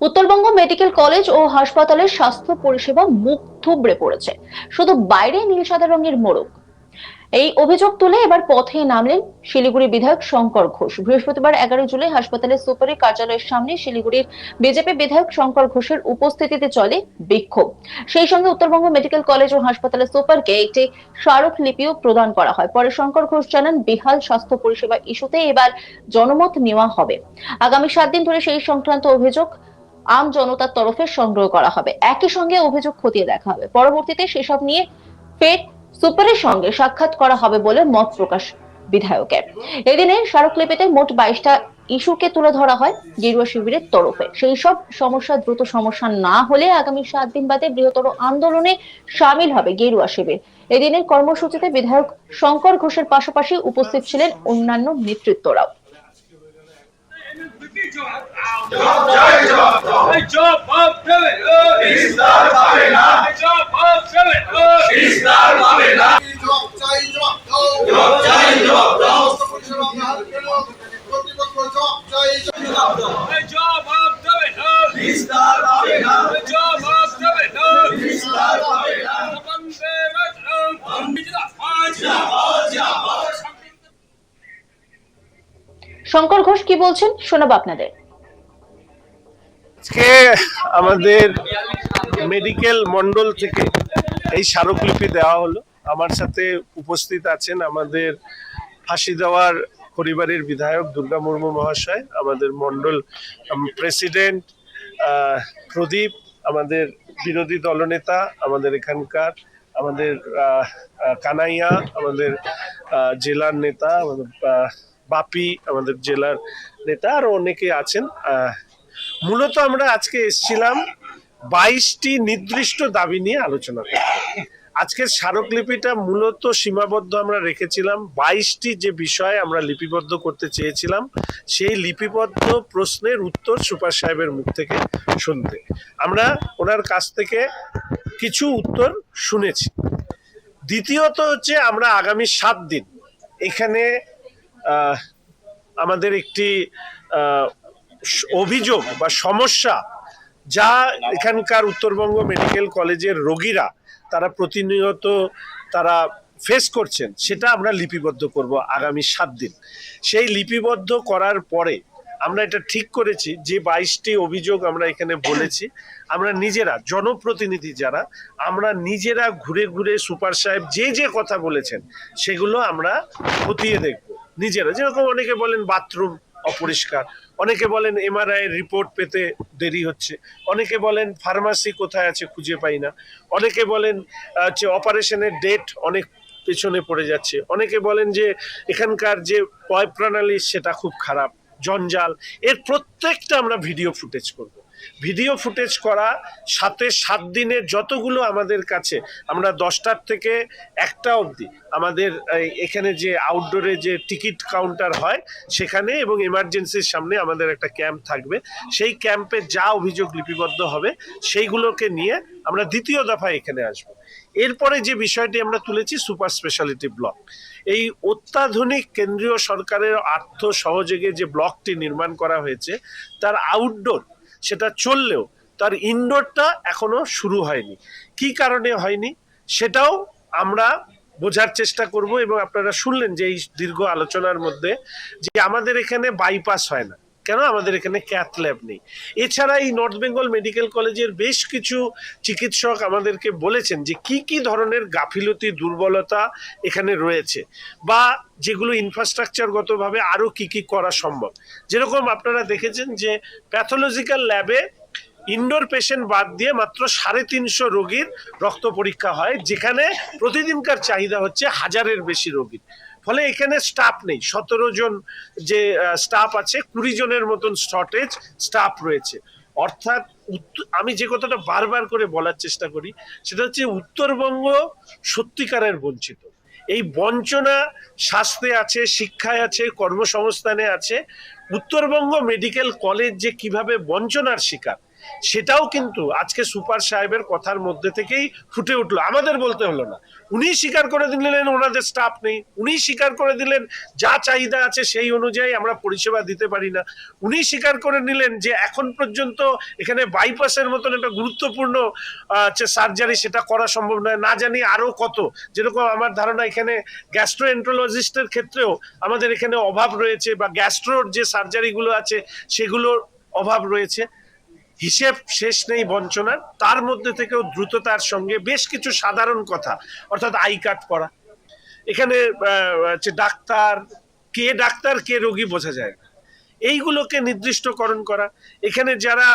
Uttarbanga medical college ও হাসপাতালের স্বাস্থ্য পরিষেবা মুখ থুবড়ে পড়েছে। শুধু বাইরে নীল সাদা রঙের মোড়ক। এই অভিযোগ তুলে এবার পথে নামলেন শিলিগুড়ি বিধায়ক শঙ্কর ঘোষ। বৃহস্পতিবার এগারো জুলাই হাসপাতালের সুপারি কার্যালয়ের সামনে শিলিগুড়ির বিজেপি বিধায়ক শঙ্কর ঘোষের উপস্থিতিতে চলে বিক্ষোভ। সেই সঙ্গে উত্তরবঙ্গ মেডিকেল কলেজ ও হাসপাতালের সুপারকে একটি স্মারকলিপিও প্রদান করা হয়। পরে শঙ্কর ঘোষ জানান, বিহাল স্বাস্থ্য পরিষেবা ইস্যুতে এবার জনমত নেওয়া হবে। আগামী সাত দিন ধরে সেই সংক্রান্ত অভিযোগ আম জনতার তরফে সংগ্রহ করা হবে। একই সঙ্গে অভিযোগ খতিয়ে দেখা হবে। পরবর্তীতে সেসব নিয়ে ফের সুপারের সঙ্গে সাক্ষাৎ করা হবে বলে মত প্রকাশ বিধায়কের। এদিনে স্মারকলিপিতে মোট বাইশটা ইস্যুকে তুলে ধরা হয় গেরুয়া শিবিরের তরফে। সেই সব সমস্যা দ্রুত সমস্যা না হলে আগামী সাত দিন বাদে বৃহত্তর আন্দোলনে সামিল হবে গেরুয়া শিবির। এদিনের কর্মসূচিতে বিধায়ক শঙ্কর ঘোষের পাশাপাশি উপস্থিত ছিলেন অন্যান্য নেতৃত্বরাও। শঙ্কর ঘোষ কি বলছেন? শোনাবো আপনাদের। আজকে আমাদের মেডিকেল মন্ডল থেকে এই স্মারকলিপি দেওয়া হলো। আমার সাথে উপস্থিত আছেন আমাদের ফাঁসি দেওয়ার পরিবারের বিধায়ক দুর্গা মুর্মু মহাশয়, আমাদের মন্ডল প্রেসিডেন্ট প্রদীপ, আমাদের বিরোধী দলনেতা, আমাদের এখানকার, আমাদের কানাইয়া, আমাদের জেলার নেতা, আমাদের বাপি, আমাদের জেলার নেতা, আরও অনেকে আছেন। মূলত আমরা আজকে এসেছিলাম বাইশটি নির্দিষ্ট দাবি নিয়ে আলোচনা করতে। আজকের স্মারকলিপিটা মূলত সীমাবদ্ধ আমরা রেখেছিলাম। বাইশটি যে বিষয় আমরা লিপিবদ্ধ করতে চেয়েছিলাম, সেই লিপিবদ্ধ প্রশ্নের উত্তর সুপার সাহেবের মুখ থেকে শুনতে। আমরা ওনার কাছ থেকে কিছু উত্তর শুনেছি। দ্বিতীয়ত হচ্ছে আমরা আগামী সাত দিন এখানে আমাদের একটি অভিযোগ বা সমস্যা যা এখানকার উত্তরবঙ্গ মেডিকেল কলেজের রোগীরা, তারা প্রতিনিয়ত তারা ফেস করছেন, সেটা আমরা লিপিবদ্ধ করব আগামী সাত দিন। সেই লিপিবদ্ধ করার পরে আমরা এটা ঠিক করেছি, যে বাইশটি অভিযোগ আমরা এখানে বলেছি, আমরা নিজেরা, জনপ্রতিনিধি যারা, আমরা নিজেরা ঘুরে ঘুরে সুপার সাহেব যে যে কথা বলেছেন, সেগুলো আমরা খতিয়ে দেখব। নিজেরা, যেরকম অনেকে বলেন বাথরুম অপরিষ্কার। অনেকে বলেন এমআরআই রিপোর্ট পেতে দেরি হচ্ছে। অনেকে বলেন ফার্মাসি কোথায় আছে খুঁজে পাই না। অনেকে বলেন যে হচ্ছে অপারেশনের ডেট অনেক পেছনে পড়ে যাচ্ছে। অনেকে বলেন যে এখানকার যে পয় প্রণালী, সেটা খুব খারাপ, জঞ্জাল। এর প্রত্যেকটা আমরা ভিডিও ফুটেজ করব। ভিডিও ফুটেজ করা, সাথে সাত দিনের যতগুলো আমাদের কাছে, আমরা দশটার থেকে একটা অবধি আমাদের এখানে যে আউটডোরে যে টিকিট কাউন্টার হয়, সেখানে এবং এমার্জেন্সির সামনে আমাদের একটা ক্যাম্প থাকবে। সেই ক্যাম্পে যা অভিযোগ লিপিবদ্ধ হবে, সেইগুলোকে নিয়ে আমরা দ্বিতীয় দফায় এখানে আসব। এরপরে যে বিষয়টি আমরা তুলেছি সুপার স্পেশালিটি ব্লক এই অত্যাধুনিক কেন্দ্রীয় সরকারের আর্থ সহযোগে যে ব্লকটি নির্মাণ করা হয়েছে, তার আউটডোর সেটা চললেও তার ইনডোরটা এখনও শুরু হয়নি। কি কারণে হয়নি? সেটাও আমরা বোঝার চেষ্টা করব এবং আপনারা শুনলেন যে এই দীর্ঘ আলোচনার মধ্যে যে আমাদের এখানে বাইপাস হয় না। কেন আমাদের এখানে ক্যাথ ল্যাব নেই? এছাড়া এই নর্থ বেঙ্গল মেডিকেল কলেজের বেশ কিছু চিকিৎসক আমাদেরকে বলেছেন যে কি কি ধরনের গাফিলতি, দুর্বলতা এখানে রয়েছে বা যেগুলো ইনফ্রাস্ট্রাকচারগতভাবে আরও কি কি করা সম্ভব। যেরকম আপনারা দেখেছেন যে প্যাথোলজিক্যাল ল্যাবে ইনডোর পেশেন্ট বাদ দিয়ে মাত্র সাড়ে তিনশো রোগীর রক্ত পরীক্ষা হয়, যেখানে প্রতিদিনকার চাহিদা হচ্ছে হাজারের বেশি রোগীর। ফলে এখানে স্টাফ নেই। সতেরো জন যে স্টাফ আছে, কুড়ি জনের মতন শর্টেজ স্টাফ রয়েছে। অর্থাৎ আমি যে কথাটা বারবার করে বলার চেষ্টা করি, সেটা হচ্ছে উত্তরবঙ্গ সত্যিকারের বঞ্চিত। এই বঞ্চনা স্বাস্থ্যে আছে, শিক্ষায় আছে, কর্মসংস্থানে আছে। উত্তরবঙ্গ মেডিকেল কলেজ যে কীভাবে বঞ্চনার শিকার সেটাও কিন্তু আজকে সুপার সাহেবের কথার মধ্যে থেকেই ফুটে উঠল। আমাদের বলতে হলো না। উনি স্বীকার করে দিলেন ওনাদের স্টাফ নেই। উনি স্বীকার করে দিলেন যা চাহিদা আছে সেই অনুযায়ী আমরা পরিষেবা দিতে পারি না। উনি স্বীকার করে নিলেন যে এখন পর্যন্ত এখানে বাইপাসের মতন একটা গুরুত্বপূর্ণ যে সার্জারি সেটা করা সম্ভব নয়। না জানি আরও কত। যেরকম আমার ধারণা এখানে গ্যাস্ট্রোএন্ট্রোলজিস্টের ক্ষেত্রেও আমাদের এখানে অভাব রয়েছে বা গ্যাস্ট্রোর যে সার্জারিগুলো আছে সেগুলোর অভাব রয়েছে। হিসেব শেষ নেই বঞ্চনার। তার মধ্যে থেকেও দ্রুততার সঙ্গে বেশ কিছু সাধারণ কথা, অর্থাৎ আই কার্ড করা এখানে হচ্ছে ডাক্তার, কে ডাক্তার, কে রোগী বোঝা যায় এইগুলোকে নির্দিষ্টকরণ করা। এখানে যারা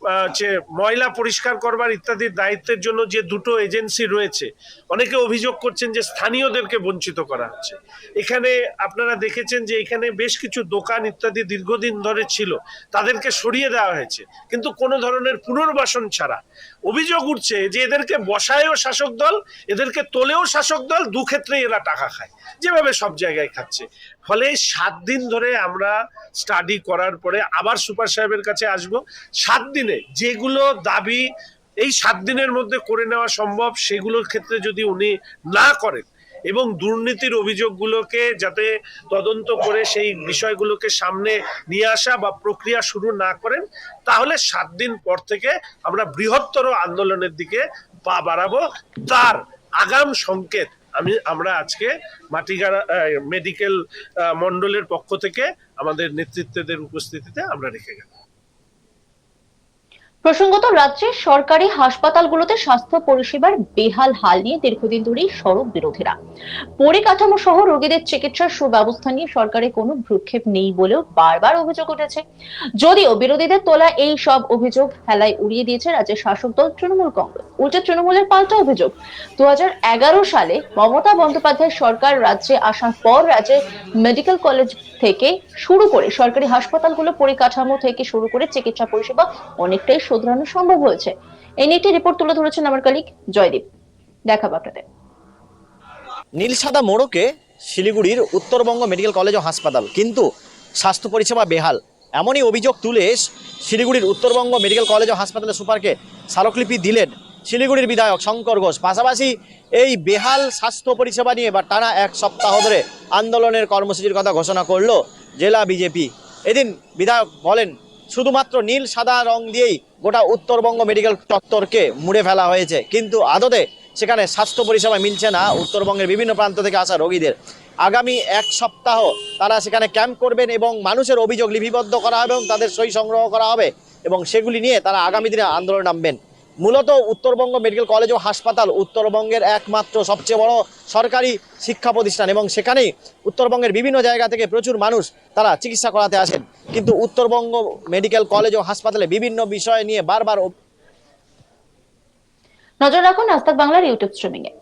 হচ্ছে ময়লা পরিষ্কার করবার ইত্যাদির দায়িত্বের জন্য যে দুটো এজেন্সি রয়েছে, অনেকে অভিযোগ করছেন যে স্থানীয়দেরকে বঞ্চিত করা হচ্ছে। এখানে আপনারা দেখেছেন যে এখানে বেশ কিছু দোকান ইত্যাদি দীর্ঘদিন ধরে ছিল, তাদেরকে সরিয়ে দেওয়া হয়েছে। কিন্তু কোনো ধরনের পুনর্বাসন ছাড়া অভিযোগ উঠছে যে এদেরকে বসায়ও শাসক দল, এদেরকে তোলেও শাসক দল দু ক্ষেত্রেই এরা টাকা খায়। যেভাবে সব জায়গায় খাচ্ছে। ফলে সাত দিন ধরে আমরা স্টাডি করার পরে আবার সুপার সাহেবের কাছে আসব। সাত দিনে যেগুলো দাবি এই সাত দিনের মধ্যে করে নেওয়া সম্ভব, সেগুলোর ক্ষেত্রে যদি উনি না করেন এবং দুর্নীতির অভিযোগগুলোকে যাতে তদন্ত করে সেই বিষয়গুলোকে সামনে নিয়ে আসা বা প্রক্রিয়া শুরু না করেন, তাহলে সাত দিন পর থেকে আমরা বৃহত্তর আন্দোলনের দিকে পা বাড়াবো। তার আগাম সংকেত আমি, আমরা আজকে মাটিগাড়া মেডিকেল মন্ডলের পক্ষ থেকে আমাদের নেতৃত্বদের উপস্থিতিতে আমরা রেখে গেলাম। প্রসঙ্গত, রাজ্যের সরকারি হাসপাতালগুলোতে স্বাস্থ্য পরিষেবার বেহাল হাল নিয়ে দীর্ঘদিন ধরেই সড়ক বিরোধীরা। পরিকাঠামো সহ রোগীদের চিকিৎসার সুব্যবস্থা নিয়ে সরকারের কোনো ভ্রুক্ষেপ নেই বলেও বারবার অভিযোগ উঠেছে। যদিও বিরোধীদের তোলা এই সব অভিযোগ হেলায় উড়িয়ে দিয়েছে রাজ্যের শাসক দল তৃণমূল কংগ্রেস। উল্টে তৃণমূলের পাল্টা অভিযোগ। দু হাজার এগারো সালে মমতা বন্দ্যোপাধ্যায় সরকার রাজ্যে আসার পর রাজ্যে মেডিকেল কলেজ থেকে শুরু করে সরকারি হাসপাতালগুলো পরিকাঠামো থেকে শুরু করে চিকিৎসা পরিষেবা অনেকটাই শোধরানো সম্ভব হয়েছে। এই নিয়ে একটি রিপোর্ট তুলে ধরেছেন আমার কলিগ জয়দীপ। দেখাবো আপনাদের। নীলসাদা মোড়কে শিলিগুড়ির উত্তরবঙ্গ মেডিকেল কলেজ ও হাসপাতাল। কিন্তু স্বাস্থ্য পরিষেবা বেহাল। এমনই অভিযোগ তুলে শিলিগুড়ির উত্তরবঙ্গ মেডিকেল কলেজ ও হাসপাতালের সুপারকে স্মারকলিপি দিলেন শিলিগুড়ির বিধায়ক শঙ্কর ঘোষ। পাশাপাশি এই বেহাল স্বাস্থ্য পরিষেবা নিয়ে বা টানা এক সপ্তাহ ধরে আন্দোলনের কর্মসূচির কথা ঘোষণা করল জেলা বিজেপি। এদিন বিধায়ক বলেন শুধুমাত্র নীল, সাদা রং দিয়েই গোটা উত্তরবঙ্গ মেডিকেল চত্বরকে মুড়ে ফেলা হয়েছে। কিন্তু আদতে সেখানে স্বাস্থ্য পরিষেবা মিলছে না, উত্তরবঙ্গের বিভিন্ন প্রান্ত থেকে আসা রোগীদের। আগামী এক সপ্তাহ তারা সেখানে ক্যাম্প করবেন এবং মানুষের অভিযোগ লিপিবদ্ধ করা হবে এবং তাদের সই সংগ্রহ করা হবে এবং সেগুলি নিয়ে তারা আগামী দিনে আন্দোলন নামবেন। মূলত উত্তরবঙ্গ মেডিকেল কলেজ ও হাসপাতাল উত্তরবঙ্গের একমাত্র সবচেয়ে বড় সরকারি শিক্ষা প্রতিষ্ঠান এবং সেখানেই উত্তরবঙ্গের বিভিন্ন জায়গা থেকে প্রচুর মানুষ তারা চিকিৎসা করাতে আসেন। কিন্তু উত্তরবঙ্গ মেডিকেল কলেজ ও হাসপাতালে বিভিন্ন বিষয় নিয়ে বারবার নজর রাখুন আস্তাক বাংলার ইউটিউব স্ট্রিমিং এ